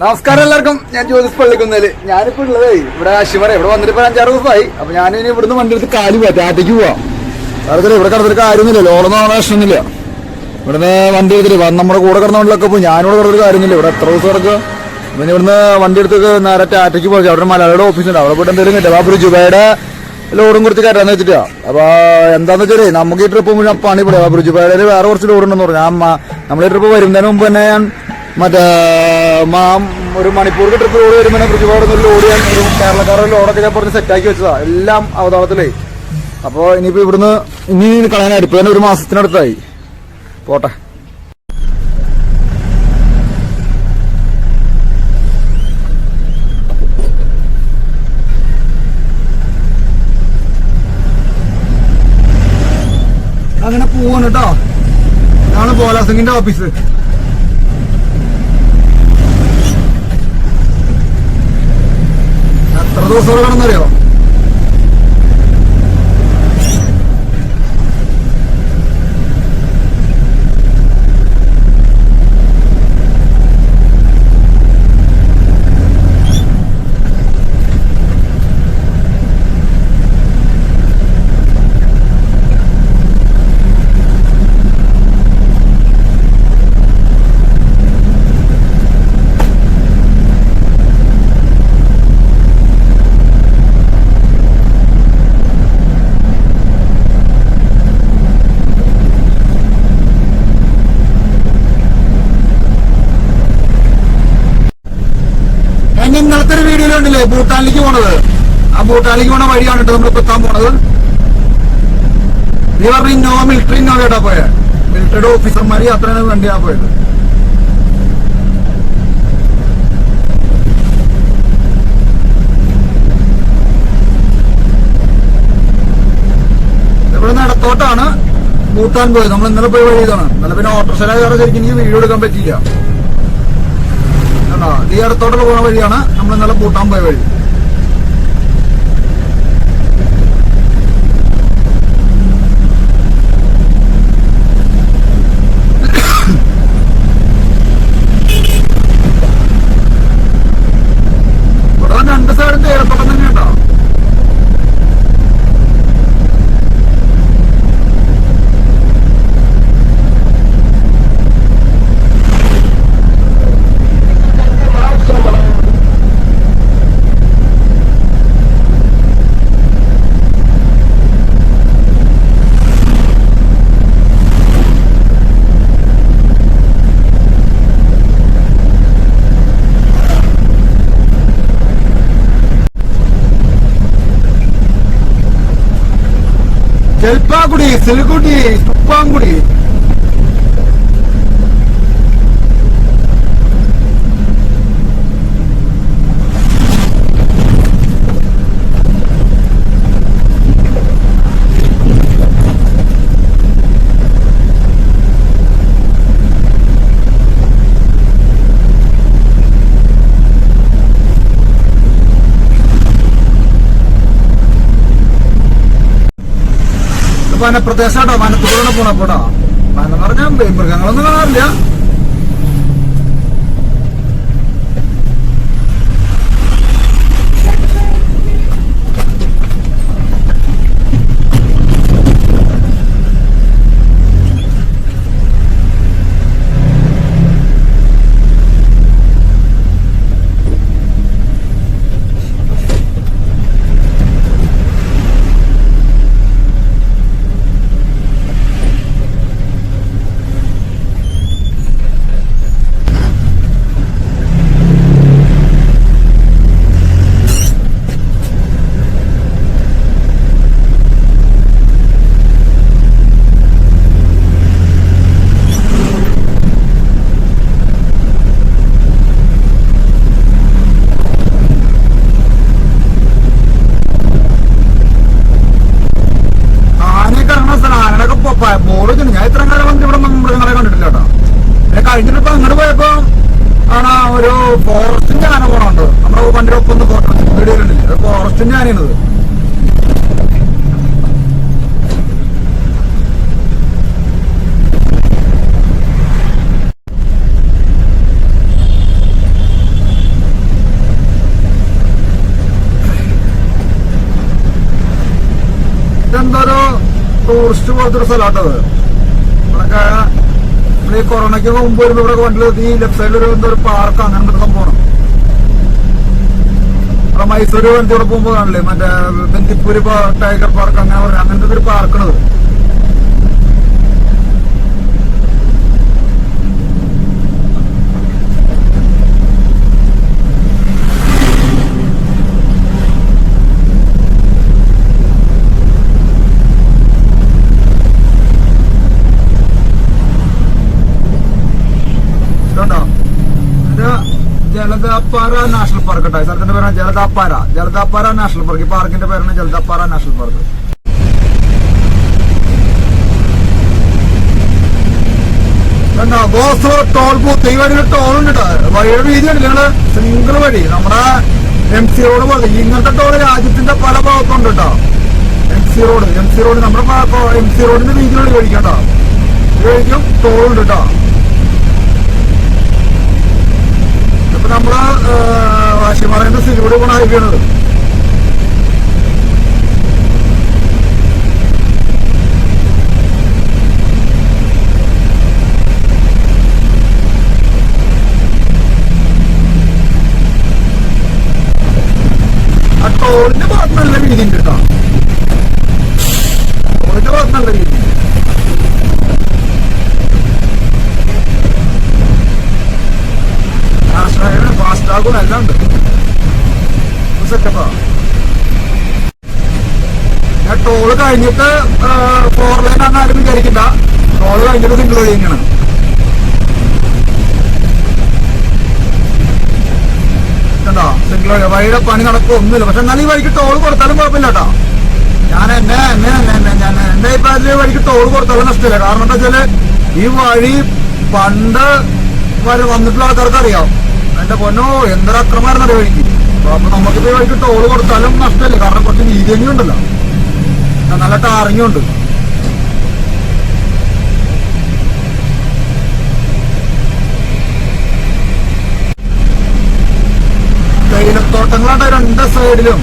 നമസ്കാരം എല്ലാവർക്കും. ഞാൻ ജ്യോതിസ് പള്ളിക്കുന്നതിൽ ഞാനിപ്പോ ഉള്ളത് ഇവിടെ ശിവറ ഇവിടെ വന്നിട്ട് ഇപ്പൊ അഞ്ചാറ് ദിവസമായി. അപ്പൊ ഞാൻ ഇനി ഇവിടുന്ന് വണ്ടി എടുത്ത് കാലി പോവാ. ടാറ്റയ്ക്ക് പോവാം. അതെ ഇവിടെ കിടന്നിട്ട് കാര്യമൊന്നുമില്ല. ലോളൊന്നും ആവാൻ പ്രശ്നമൊന്നുമില്ല. ഇവിടുന്ന് വണ്ടി എടുത്തിട്ട് നമ്മുടെ കൂടെ കിടന്ന വണ്ടിലൊക്കെ പോകും ഞാനിവിടെ കിടന്നിട്ട് കാര്യമൊന്നുമില്ല. ഇവിടെ എത്ര ദിവസം കിടക്കുക? പിന്നെ ഇവിടുന്ന് വണ്ടി എടുത്ത് നേരെ ടാറ്റയ്ക്ക് പോയി. അവിടെ മലയാളിയുടെ ഓഫീസുണ്ട്. അവിടെ പോയിട്ട് എന്തെങ്കിലും കിട്ടും അപ്പൊ ജുബയുടെ ലോഡും കൊടുത്ത് കയറ്റാന്ന് വെച്ചിട്ടാ. അപ്പൊ എന്താന്ന് വെച്ചാലേ നമുക്ക് ഈ ട്രിപ്പ് മുഴുവൻ പണി ഇവിടെ ബ്രിജുബയുടെ വേറെ കുറച്ച് ലോഡ് ഉണ്ടെന്ന് പറഞ്ഞു. ഞാൻ നമ്മൾ ഈ ട്രിപ്പ് വരുന്നതിന് മുമ്പ് തന്നെ ഞാൻ മറ്റേ ഒരു മണിപ്പൂർക്ക് ട്രിപ്പ് ഓടി വരുമ്പോൾ ബ്രിജുബയുടെ ഒരു ലോഡ് ഞാൻ ഒരു കേരളക്കാരുടെ ലോഡൊക്കെ ഞാൻ പറഞ്ഞ് സെറ്റാക്കി വെച്ചതാ. എല്ലാം അവതാളത്തിലേ. അപ്പൊ ഇനിയിപ്പോ ഇവിടുന്ന് ഇനി കളയാനായി ഇപ്പൊ തന്നെ ഒരു മാസത്തിനടുത്തായി. പോട്ടെ. അങ്ങനെ പോവാണ് കേട്ടോ ഇതാണ് ബോലാസിംഗിന്റെ ഓഫീസ് ദിവസം ഇവിടെ വീഡിയോയിൽ ഭൂട്ടാനിലേക്ക് പോണത്. ആ ഭൂട്ടാനിലേക്ക് പോണ വഴിയാണ് കേട്ടോ നമ്മൾ എത്താൻ പോണത്. നീ പറഞ്ഞ നോ മിലിറ്ററി നോ കേട്ടാ പോയെ. മിലിറ്ററിയുടെ ഓഫീസർമാര് യാത്രയാണ് വണ്ടിയാ പോയത്. ഇവിടെ ഭൂട്ടാൻ പോയത്. നമ്മൾ ഇന്നലെ പോയി വഴി ഇതാണ് ഇന്നലെ പിന്നെ ഓട്ടോറിക്ഷ കയറി ശരിക്കും എനിക്ക് വീഡിയോ എടുക്കാൻ പറ്റിയില്ല. ഈ അടുത്തോട്ടുള്ള പോണ വഴിയാണ് നമ്മൾ ഇന്നലെ പൂട്ടാൻ പോയ വഴി. 델바구리, 슬구리, 독방구리. വനപ്രദേശാട്ടോ വനത്തിലൂടെ പോണപ്പോട്ടോ വനം പറഞ്ഞാൽ മൃഗങ്ങളൊന്നും കാണാറില്ല ആനയൊക്കെ ഇറങ്ങുന്ന സ്ഥലം ആനകളൊക്കെ ബോർഡ് വെച്ചിട്ടുണ്ട് ഞാൻ ഇത്ര കാലം വന്നിട്ട് ഇവിടെ മൃഗങ്ങളെ കണ്ടിട്ടില്ല കേട്ടോ പിന്നെ കഴിഞ്ഞിട്ട് ഇപ്പൊ അങ്ങോട്ട് പോയപ്പോ ആണ് ഒരു ഫോറസ്റ്റിന്റെ ആന പോണുണ്ട് നമ്മുടെ വണ്ടിയുടെ ഒപ്പം ഒന്ന് ഫോട്ടോ വീഡിയോയിലുണ്ടല്ലേ അത് ഫോറസ്റ്റിന്റെ ആനയാണത് ഫോറസ്റ്റ് പോലത്തെ ഒരു സ്ഥലമാട്ടത്. നമ്മളൊക്കെ നമ്മൾ ഈ കൊറോണയ്ക്ക് മുമ്പ് വരുമ്പോ ഇവിടെ കണ്ടില്ല ഈ ലെഫ്റ്റ് സൈഡിൽ ഒരു എന്തോ ഒരു പാർക്ക് അങ്ങനെ ഒരു സംഭവമാണ്. ഇവിടെ മൈസൂര് വണ്ടിയോടെ കാണില്ലേ? മറ്റേ ബന്ദിപ്പൂര് ടൈഗർ പാർക്ക് അങ്ങനെ അങ്ങനത്തെ ഒരു പാർക്കാണത് ഇതുണ്ടോ ഇത് ജലദാപ്പാറ നാഷണൽ പാർക്ക് കേട്ടോ സ്ഥലത്തിന്റെ പേരാണ് ജലദാപ്പാറ ജലദാപ്പാറ നാഷണൽ പാർക്ക്. ഈ പാർക്കിന്റെ പേരാണ് Jaldapara national park. Toll booth. ഈ വഴിയിൽ ടോൾ ഉണ്ട് കേട്ടോ വഴിയുടെ വീതി ഉണ്ട് നിങ്ങൾ? സിംഗിൾ വഴി. നമ്മുടെ എം സി റോഡ് പോലെ. ഇങ്ങനത്തെ ടോൾ രാജ്യത്തിന്റെ പല ഭാഗത്തുണ്ട് കേട്ടോ M C road. M C road നമ്മുടെ എം സി റോഡിന്റെ വീതിയിലുള്ള വഴിക്കും കേട്ടോ ഈ വഴിക്കും ടോൾ ഉണ്ട് കേട്ടോ ഇപ്പൊ നമ്മൾ വാശിമാറേന്റെ സിനിമയുടെ പോണ ഹൈവേണത് ഭാഗത്ത് നല്ല വീതി കേട്ടോ. ഭാഗത്ത് നല്ല ഉണ്ട്. ഫാസ്റ്റാഗും എല്ലാം ഉണ്ട്. ഞാൻ ടോൾ കഴിഞ്ഞിട്ട് ഫോർ ലൈൻ ആണ് ആരും വിചാരിക്കണ്ട ടോൾ കഴിഞ്ഞിട്ട് സിംഗിൾ വഴി തന്നെയാണ് കണ്ടോ? സിംഗിൾ വഴി വഴിയുടെ പണി നടക്കും ഒന്നുമില്ല. പക്ഷെ എന്നാലും ഈ വഴിക്ക് ടോൾ കൊടുത്താലും കുഴപ്പമില്ല കേട്ടോ. ഞാൻ എന്നെ എന്നെ എന്നെ ഞാൻ എന്റെ അഭിപ്രായത്തിൽ വഴിക്ക് ടോൾ കൊടുത്താലും നഷ്ടമില്ല. കാരണം എന്താ വെച്ചാൽ ഈ വഴി പണ്ട് വന്നിട്ടുള്ള ആൾക്കാർക്ക് അറിയാം എന്റെ പൊന്നോ എന്തൊരു അക്രമായിരുന്നു അപ്പൊ നമുക്ക് ഈ വഴിക്ക് ടോൾ കൊടുത്താലും നഷ്ടമല്ലേ. കാരണം കുറച്ച് വീതിയങ്ങി ഉണ്ടല്ലോ നല്ല ടാറിങ്ങുണ്ട്. ഉണ്ട് തേയിലത്തോട്ടങ്ങളാണ് രണ്ട് സൈഡിലും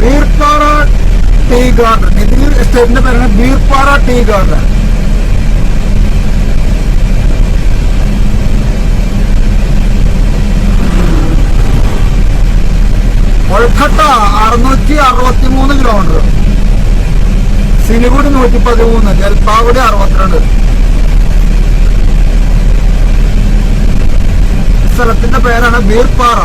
ബീർപ്പാറ ടീ ഗാർഡൻ. ഇത് എസ്റ്റേറ്റിന്റെ പേരാണ് ബീർപ്പാറ ടീ ഗാർഡൻ. കൊൽക്കട്ട അറുന്നൂറ്റി അറുപത്തി മൂന്ന് കിലോമീറ്റർ സിലിഗുഡി നൂറ്റി പതിമൂന്ന് ജൽപാഗുഡി അറുപത്തിരണ്ട്. സ്ഥലത്തിന്റെ പേരാണ് ബീർപ്പാറ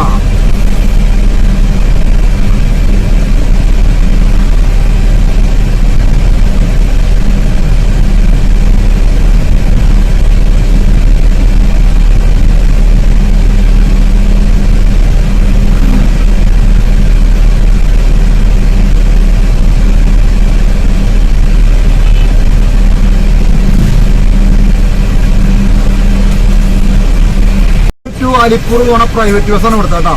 ടു അലിപ്പൂർ പോണ പ്രൈവറ്റ് ബസ്സാണ് ഇവിടുത്തെ കേട്ടോ.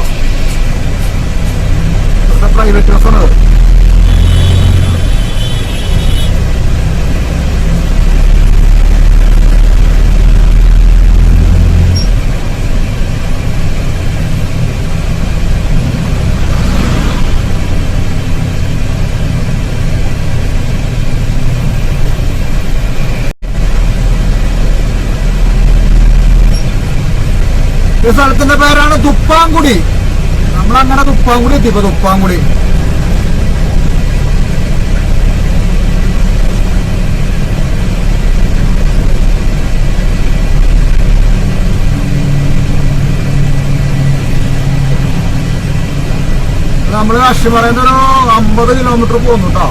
ഇവിടുത്തെ പ്രൈവറ്റ് ബസ്സാണ് ഈ സ്ഥലത്തിന്റെ പേരാണ് തുപ്പാങ്കുടി. നമ്മളങ്ങനെ തുപ്പാങ്കുടി എത്തിയപ്പോ തുപ്പാങ്കുടി. നമ്മൾ അശ്വമറേന്ന് ഒരു അമ്പത് കിലോമീറ്റർ കേട്ടോ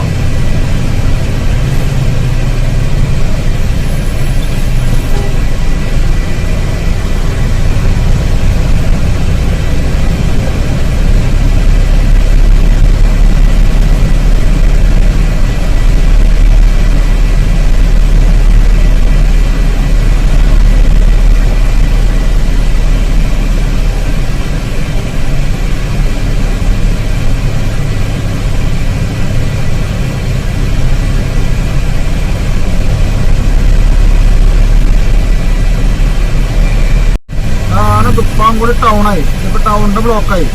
ടൗണിന്റെ ബ്ലോക്കായി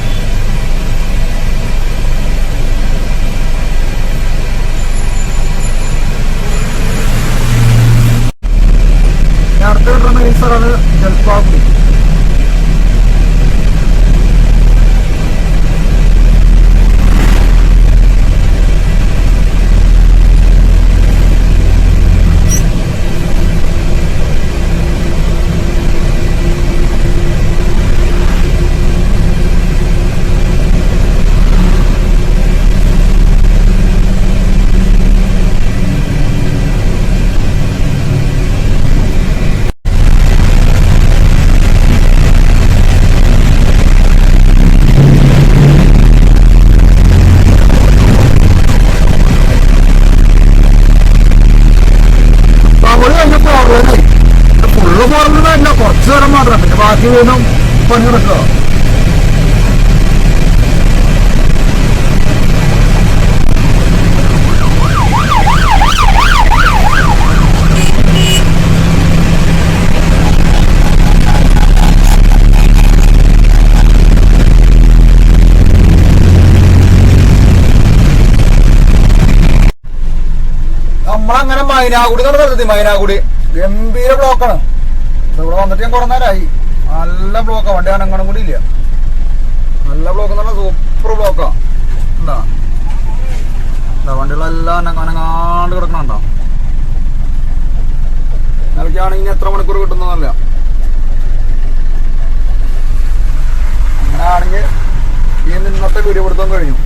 അടുത്ത കിട്ടുന്ന സ്ഥലമാണ് ജൽപാക്കുടി മൈനാഗുടി. എന്ന് പറഞ്ഞത് മൈനാകുടി ഗംഭീര ബ്ലോക്കാണ്. ഇവിടെ വന്നിട്ട് ഞാൻ കുറഞ്ഞാലായി നല്ല ബ്ലോക്കാണ് വണ്ടി അനങ്ങണം കൂടി ഇല്ല. നല്ല ബ്ലോക്ക് എന്ന് പറഞ്ഞാൽ സൂപ്പർ ബ്ലോക്കാ. എന്താ എന്താ വണ്ടികളെല്ലാം അനങ്ങ അനങ്ങാണ്ട് കിടക്കണുണ്ടോ ഇനി എത്ര മണിക്കൂർ കിട്ടുന്നതല്ല അങ്ങനെയാണെങ്കിൽ ഈ ഇന്നത്തെ വീഡിയോ കൊടുത്താൻ കഴിഞ്ഞു.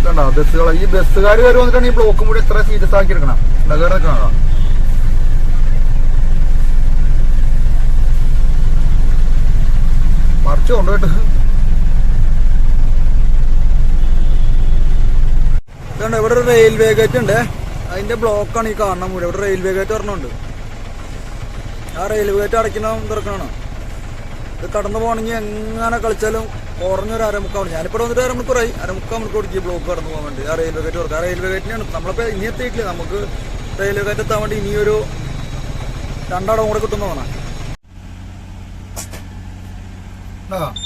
ഇതുണ്ടോ? ബസ്സുകൾ ഈ ബസ്സുകാർ വരെ വന്നിട്ടാണ് ഈ ബ്ലോക്കും കൂടി ഇത്ര സീരിയസ് ആക്കി എടുക്കണം കയറി നിൽക്കണോ മറിച്ച് കൊണ്ടുപോയിട്ട്. ഇതുണ്ട് ഇവിടെ ഒരു റെയിൽവേ ഗേറ്റ് ഉണ്ട്. അതിന്റെ ബ്ലോക്കാണ് ഈ കാണുന്ന മൂല. ഇവിടെ റെയിൽവേ ഗേറ്റ് വരണുണ്ട് ആ റെയിൽവേ ഗേറ്റ് അടയ്ക്കണം തുറക്കണം ഇത് കടന്നു പോകണമെങ്കിൽ എങ്ങനെ കളിച്ചാലും കുറഞ്ഞൊരു അരമുക്കാൽ ഞാനിപ്പോൾ വന്നിട്ട് അരമണിക്കൂറായി അരമുക്കാൽ മണിക്കൂർ ഈ ബ്ലോക്ക് കടന്നു പോകാൻ വേണ്ടി. ആ റെയിൽവേ ഗേറ്റ് തുറക്കുക. ആ റെയിൽവേ ഗേറ്റിനാണ് നമ്മളിപ്പോൾ ഇനി എത്തിയിട്ടില്ല. നമുക്ക് റെയിൽവേ കയറ്റെത്താൻ വേണ്ടി ഇനിയൊരു രണ്ടാടം കൂടെ കിട്ടുന്നതാണ്.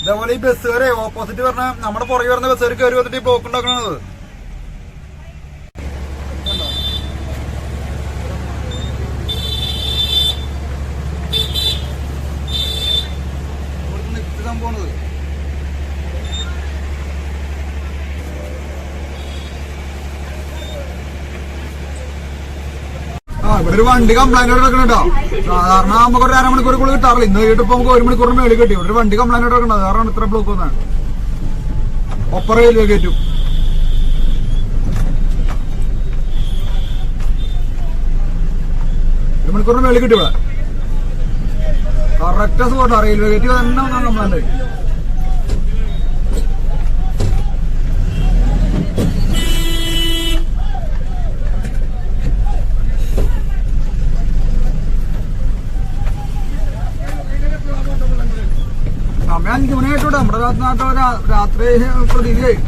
ഇതേപോലെ ഈ ബസ്സുകാരെ ഓപ്പോസിറ്റ് പറഞ്ഞ നമ്മുടെ പുറകെ വരുന്ന ബസ്സുകാർ കയറി വന്നിട്ട് ഈ ബ്ലോക്ക് ഉണ്ടാക്കണത് പോണത് ആ ഇവിടെ ഒരു വണ്ടി കംപ്ലൈന്റ് എടുക്കണം കേട്ടോ. സാധാരണ നമുക്ക് ഒരു അരമണിക്കൂർ കിട്ടാറില്ല. ഇന്ന് വീട്ടിൽ നമുക്ക് ഒരു മണിക്കൂറിന് മേളിൽ കിട്ടി. ഒരു വണ്ടി കംപ്ലൈന്റ് എടുക്കണം കാരണം ഇത്ര ബ്ലോക്ക് വന്നാണ്. ഒപ്പ റെയിൽവേ കയറ്റും ഒരു മണിക്കൂറിന് മേളിൽ കിട്ടി ഇവിടെ. കറക്റ്റ് സ്പോട്ടാ റെയിൽവേ ഗേറ്റ് തന്നെ കംപ്ലൈന്റ് നാട്ടിൽ രാത്രി പ്രതീതിയായി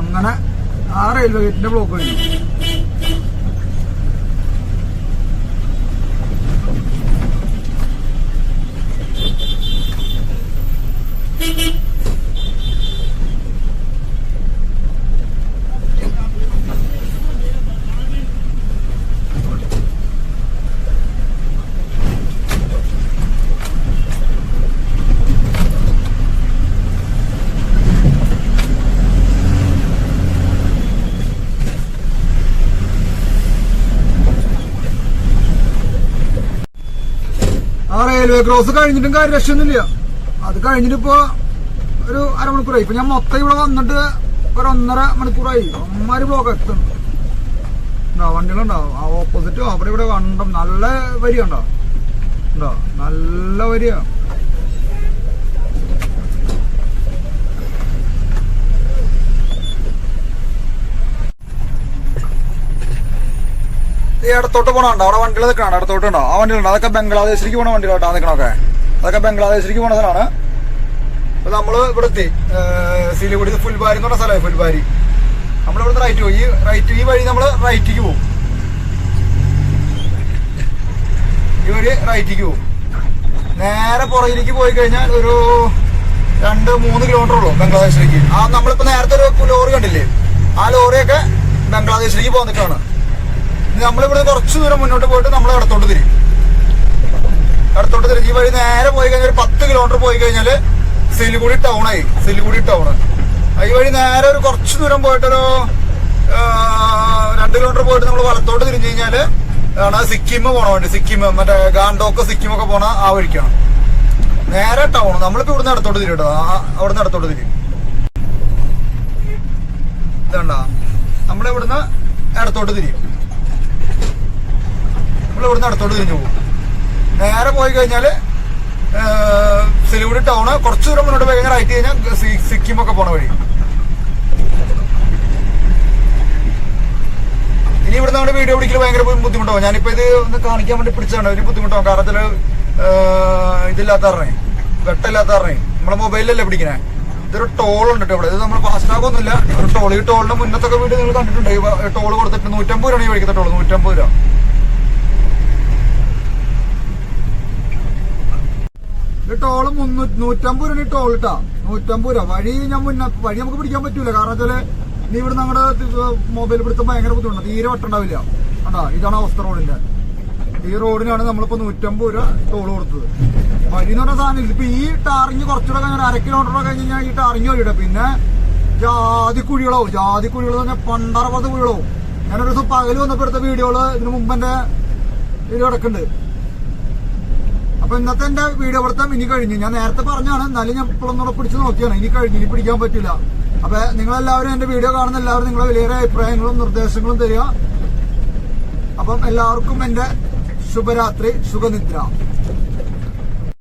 അങ്ങനെ ആ റെയിൽവേ ഗേറ്റിന്റെ ബ്ലോക്ക് കഴിഞ്ഞു ആ റെയിൽവേ ക്രോസ് കഴിഞ്ഞിട്ടും കാര്യം രക്ഷയൊന്നുമില്ല. അത് കഴിഞ്ഞിട്ടിപ്പോ ഒരു അരമണിക്കൂറായി. ഇപ്പൊ ഞാൻ മൊത്തം ഇവിടെ വന്നിട്ട് ഒരു ഒന്നര മണിക്കൂറായി. അമ്മാര് ബ്ലോക്ക് എത്തും ഉണ്ടോ? വണ്ടികളുണ്ടാവും ആ ഓപ്പോസിറ്റോ അവിടെ ഇവിടെ കണ്ടം നല്ല വരിയുണ്ടോ? ഉണ്ടോ? നല്ല വരിയ. ഈ ഇടത്തോട്ട് പോണുണ്ടോ അവിടെ വണ്ടികൾ നിൽക്കണം ഇടത്തോട്ടുണ്ടോ ആ വണ്ടികളുണ്ടോ അതൊക്കെ ബംഗ്ലാദേശിലേക്ക് പോണ വണ്ടികളാട്ടോ നിൽക്കണൊക്കെ അതൊക്കെ ബംഗ്ലാദേശിലേക്ക് പോണതാണ് അപ്പൊ നമ്മൾ ഇവിടെ സിലിഗുഡി ഫുൽബാരി എന്ന് പറഞ്ഞ സ്ഥലമായി ഫുൽബാരി നമ്മളിവിടുന്ന് റൈറ്റ് പോയി. ഈ റൈറ്റ് ഈ വഴി നമ്മൾ റൈറ്റിക്ക് പോകും ഈ വഴി റൈറ്റിക്ക് പോകും നേരെ പുറകിലേക്ക് പോയി കഴിഞ്ഞാൽ ഒരു രണ്ട് മൂന്ന് കിലോമീറ്റർ ഉള്ളൂ ബംഗ്ലാദേശിലേക്ക്. ആ നമ്മളിപ്പോ നേരത്തെ ഒരു ലോറി കണ്ടില്ലേ? ആ ലോറിയൊക്കെ ബംഗ്ലാദേശിലേക്ക് പോന്നിട്ടാണ് നമ്മളിവിടെ കുറച്ച് ദൂരം മുന്നോട്ട് പോയിട്ട് നമ്മൾ ഇടത്തോട്ട് തിരിയും. ഇടത്തോട്ട് തിരിഞ്ഞ് ഈ വഴി നേരെ പോയി കഴിഞ്ഞാൽ ഒരു പത്ത് കിലോമീറ്റർ പോയി കഴിഞ്ഞാൽ സിലിഗുഡി ടൗണായി സിലിഗുഡി ടൗൺ ഈ വഴി നേരെ ഒരു കുറച്ച് ദൂരം പോയിട്ടൊരു രണ്ട് കിലോമീറ്റർ പോയിട്ട് നമ്മൾ വലത്തോട്ട് തിരിഞ്ഞു കഴിഞ്ഞാൽ ആണ് സിക്കിം പോണ വേണ്ടി. സിക്കിം മറ്റേ ഗാണ്ടോക്ക് സിക്കിം ഒക്കെ പോണ ആ വഴിക്കാണ്. നേരെ ടൗൺ നമ്മളിപ്പോ ഇവിടുന്ന് ഇടത്തോട്ട് തിരി കേട്ടോ. അവിടുന്ന് ഇടത്തോട്ട് തിരി ഇതണ്ട? നമ്മളിവിടുന്ന് ഇടത്തോട്ട് തിരിയും. നമ്മളിവിടുന്ന് അടുത്തോട്ട് തിരിഞ്ഞു പോകും. നേരെ പോയി കഴിഞ്ഞാൽ സിലിഗുഡി ടൗണ് കുറച്ച് ദൂരം മുന്നോട്ട് പോയി കഴിഞ്ഞാൽ റൈറ്റ് കഴിഞ്ഞാൽ സിക്കിം ഒക്കെ പോണ വഴി. ഇനി ഇവിടുന്ന് നമ്മുടെ വീഡിയോ പിടിക്കൽ ഭയങ്കര ബുദ്ധിമുട്ടാവും. ഞാനിപ്പോ ഇത് ഒന്ന് കാണിക്കാൻ വേണ്ടി പിടിച്ചാണ് ഒരു ബുദ്ധിമുട്ടാവും. കാരണം ഇതിൽ ഇതില്ലാത്ത പറഞ്ഞേ വെട്ടമില്ലാത്ത പറഞ്ഞേ നമ്മളെ മൊബൈലിലല്ലേ പിടിക്കണേ? ഇതൊരു ടോൾ ഉണ്ട് ഇവിടെ. ഇത് നമ്മൾ ഫാസ്റ്റ് ടാഗ് ഒന്നുമില്ല. ഒരു ടോൾ ഈ ടോളിന്റെ മുന്നത്തൊക്കെ വീട് നിങ്ങൾ കണ്ടിട്ടുണ്ട്. ടോൾ കൊടുത്തിട്ട് നൂറ്റമ്പത് രൂപയാണ് ഈ വഴിക്കത്തെ ടോൾ നൂറ്റമ്പത് രൂപ. ഈ ടോൾ മുന്നൂറ്റി നൂറ്റമ്പത് രൂപ ടോൾ ഇട്ടാ നൂറ്റമ്പത് രൂപ. വഴി ഞാൻ മുന്നേ വഴി നമുക്ക് പിടിക്കാൻ പറ്റൂല. കാരണം വെച്ചാൽ നീ ഇവിടെ നമ്മുടെ മൊബൈൽ പിടുത്തം ഭയങ്കര ബുദ്ധിമുട്ടാണ് തീരെ വട്ടുണ്ടാവില്ല കണ്ടാ? ഇതാണ് അവസ്ഥ റോഡിന്റെ. ഈ റോഡിനാണ് നമ്മളിപ്പോ നൂറ്റമ്പത് രൂപ ടോൾ കൊടുത്തത്. വഴി എന്ന് പറഞ്ഞ സാധനം. ഇപ്പൊ ഈ ടാറിങ് കുറച്ചുകൂടെ കഴിഞ്ഞാൽ അര കിലോമീറ്റർ കഴിഞ്ഞ് കഴിഞ്ഞാൽ ഈ ടാറിങ് വഴിയുടെ. പിന്നെ ജാതി കുഴികളാവും ജാതി കുഴികൾ പറഞ്ഞാൽ പണ്ടറപത് കുഴികളാവും ഞാനൊരു ദിവസം പകൽ വന്നപ്പോ എടുത്ത വീഡിയോകൾ ഇതിനു മുമ്പ് എന്റെ ഇത് കിടക്കുന്നുണ്ട്. അപ്പൊ ഇന്നത്തെ എന്റെ വീഡിയോ പഠിത്തം ഇനി കഴിഞ്ഞു. ഞാൻ നേരത്തെ പറഞ്ഞാണ് എന്നാലും ഞാൻ ഇപ്പോഴൊന്നുകൂടെ പിടിച്ചു നോക്കിയാണ്. ഇനി കഴിഞ്ഞു ഇനി പിടിക്കാൻ പറ്റില്ല. അപ്പൊ നിങ്ങളെല്ലാവരും എന്റെ വീഡിയോ കാണുന്ന എല്ലാവരും നിങ്ങളെ വലിയ അഭിപ്രായങ്ങളും നിർദ്ദേശങ്ങളും തരിക. അപ്പം എല്ലാവർക്കും എന്റെ ശുഭരാത്രി സുഖനിദ്ര